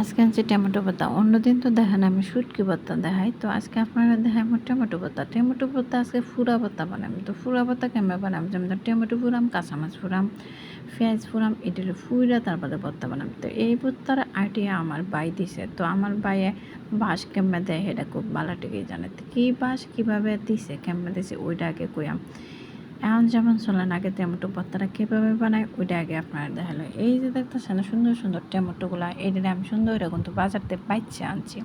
আজকে আনছি টমেটো পাতা। অন্যদিন তো দেখেন আমি শুটকি পাতা দেখাই। তো আজকে আপনারা আমার টমেটো পাতা। টমেটো পাতা আজকে ফুরা পাতা বানাম তো ফুরা পাতা কেমন বানাম যেমন টমেটো ফুরাম কাঁচামাচ ফুরাম, পেঁয়াজ ফুরাম এটির ফুইরা, তারপরে ভর্তা বানাম তো এই ভর্তার আইডিয়া আমার বাই দিছে। তো আমার বাইয়ে বাঁশ কেমনে দেয়? সেটা খুব ভালো টিকেই জানে তো কী বাঁশ কীভাবে দিছে, কেমনে দিছে, ওইটা আগে কইয়াম। এখন যেমন চলেন আগে টমেটো ভর্তাটা কীভাবে বানায় ওইটা আগে আপনারা দেখাল। এই যে দেখতেছেন, সুন্দর সুন্দর টমেটোগুলো এটা আমি সুন্দর কিন্তু বাজারতে থেকে বাইচ্ছে আনছি।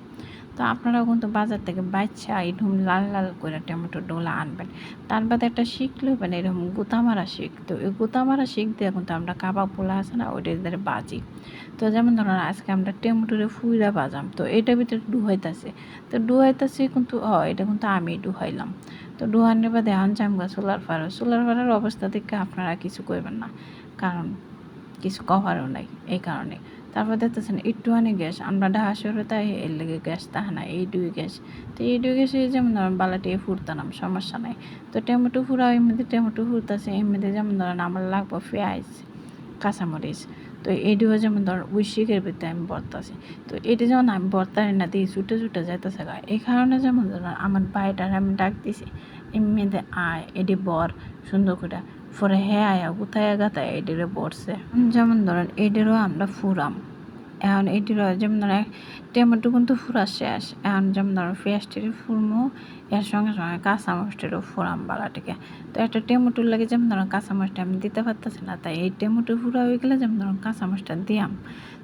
তো আপনারাও কিন্তু বাজার থেকে বাইচ্ছে এরকম লাল লাল করে টমেটো ডোলা আনবেন। তার বাদে একটা শিখ লবেন এরকম গুতামারা শিখ। তো এই গুতামারা শিখ দিয়ে কিন্তু আমরা কাবাব পোলা আছে না, ওইটা দিয়ে বাজি। তো যেমন ধরুন আজকে আমরা টমেটোরে ফুইরা বাজাম তো এটার ভিতরে ডুহাইতেছে। তো ডুহাইতেছে কিন্তু, ও, এটা কিন্তু আমি ডুহাইলাম। তো ডুহানের বাদে আনজাম গা সোলার ফায়ার সোলার ফায়ারের অবস্থা দেখে আপনারা কিছু করবেন না, কারণ কিছু কভারও নাই এই কারণে। তারপর দেখতেছেন একটুখানি গ্যাস, আমরা ঢাকা শহরে তাই এর লেগে গ্যাস তাহা না এই দুই গ্যাস। তো এই দুই গ্যাসে যেমন ধরেন বালাটি ফুরতাম সমস্যা নাই। তো টমেটো ফুরা এমনিতে টমেটো ফুরতাছে, এমনিতে যেমন ধরেন আমার লাগবো পেঁয়াজ, কাঁচামরিচ। তো এইটিও যেমন ধর ওই শিখের ভিতরে আমি বর্তাছি। তো এটি যেমন আমি বর্তারি না, দিয়ে ছুটে ছুটে যাইতেছে গা। এই কারণে যেমন ধরেন আমার বাড়িটার আমি ডাক দিছি, এমনিতে আয় এটি বর সুন্দর করে পরে হ্যাঁ আয়া কোথায় গাতায় এটিরে বসছে যেমন ধরেন এটিরও আমরা ফুরাম। এখন এটিরও যেমন ধরেন টমেটো কিন্তু ফুরা শেষ। এখন যেমন ধরো পেঁয়াজটির ফুরমো, এর সঙ্গে সঙ্গে কাঁচামরিচটিরও ফুরাম বালাটিকে। তো একটা টমেটোর লাগে যেমন ধরুন কাঁচামরিচটা আমি দিতে পারতেছি না, তাই এই টমেটো ফুরা হয়ে গেলে যেমন ধরুন কাঁচামরিচটা দিয়াম।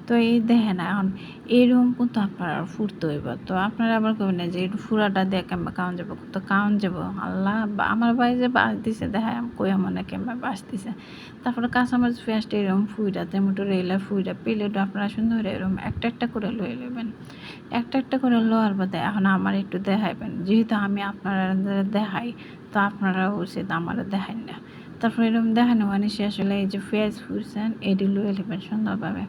তো এই দেখেন এখন এইরকম কিন্তু আপনারা ফুরতে হইব? তো আপনারা আবার কবেন না যে ফুরাটা দিয়ে কেমন কাউন যাব তো কাউন যাব? আল্লাহ আমার ভাই যে বাস দিছে দেখায় আমি কই মনে কেমন বাস দিছে তারপরে কাঁচামরিচ পেঁয়াজটা এরকম ফুইটা টমেটো রেলা ফুইটা পেলেটা আপনারা সুন্দর এরকম একটা একটা করে লয়ে নেবেন একটা একটা করে লোয়ার বাদে এখন আমার একটু দেখাইবেন। যেহেতু আমি আপনারা দেখাই, তো আপনারা উচিত আমার দেখাই না। তারপরে এরকম দেখানো মানে সে আসলে এই যে পেঁয়াজ ফুরছেন এটি লয়ে নেবেন সুন্দরভাবে।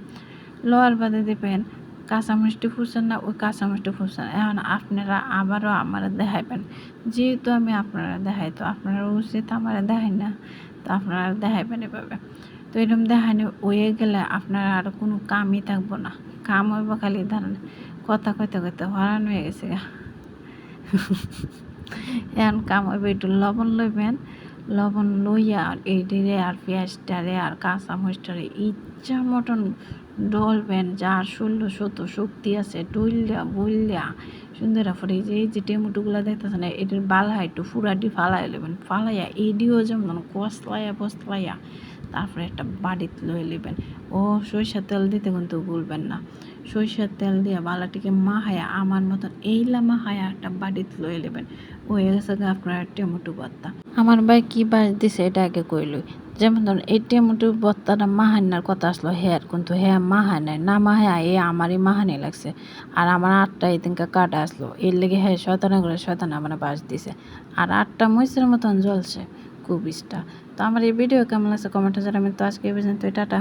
লোয়ার বাদে দেবেন কাঁচামরিচটি ফুরছেন না, ওই কাঁচামরিচটি ফুরছেন এখন আপনারা আবারও আমার দেখাইবেন। যেহেতু আমি আপনারা দেখাই, তো আপনারা উচিত আমার দেখাই না, তো আপনারা দেখাইবেন এভাবে। তো এরকম দেখানো হয়ে গেলে আপনারা আর কোনো কামই থাকব না। কাম হইব খালি, ধরেন কথা কইতে কইতে হরান হয়ে গেছে এখন কাম হইব, একটু লবণ লইবেন। লবণ লইয়া এইটিরে আর পেঁয়াজটারে আর কাঁচা মরিচটারে ইচ্ছা মতন ডলবেন, যার ষোলো শত শক্তি আছে, ডইলিয়া বললিয়া সুন্দর ফরে যে, এই যে টেমুটুগুলো দেখতেছে না এটির বালা একটু ফুরাটি ফালাই নেবেন ফালাইয়া এডিও যেমন কসলাইয়া বসলাইয়া তারপরে একটা বাড়িতে লয়ে নেবেন ও সরিষার তেল দিতে কিন্তু ভুলবেন না। সরিষার তেল দিয়ে বালাটিকে মাহায়া আমার মতন এইলা মাহায়া একটা বাড়িতে লয়ে নেবেন। ওই গেছে আপনার টমেটো ভর্তা। আমার ভাই কি বাস দিছে এটা আগে কইলই যেমন ধরুন এই টেমুটু ভর্তাটা মাহান্নার কথা আসলো হ্যাঁ কিন্তু হ্যাঁ মাহায় নাই, না মাহায় এ আমারই মাহানি লাগছে। আর আমার আটটা এদিনকে কাটা আসলো, এর লেগে হ্যাঁ শয়তানা করে শয়তান আমার বাস দিছে। আর আটটা মহিষের মতন জ্বলছে কুবিসটা। তো আমার এই ভিডিও কেমন লাগছে কমেন্টে জানাবেন। তো আজকে এই পর্যন্ত টাটা।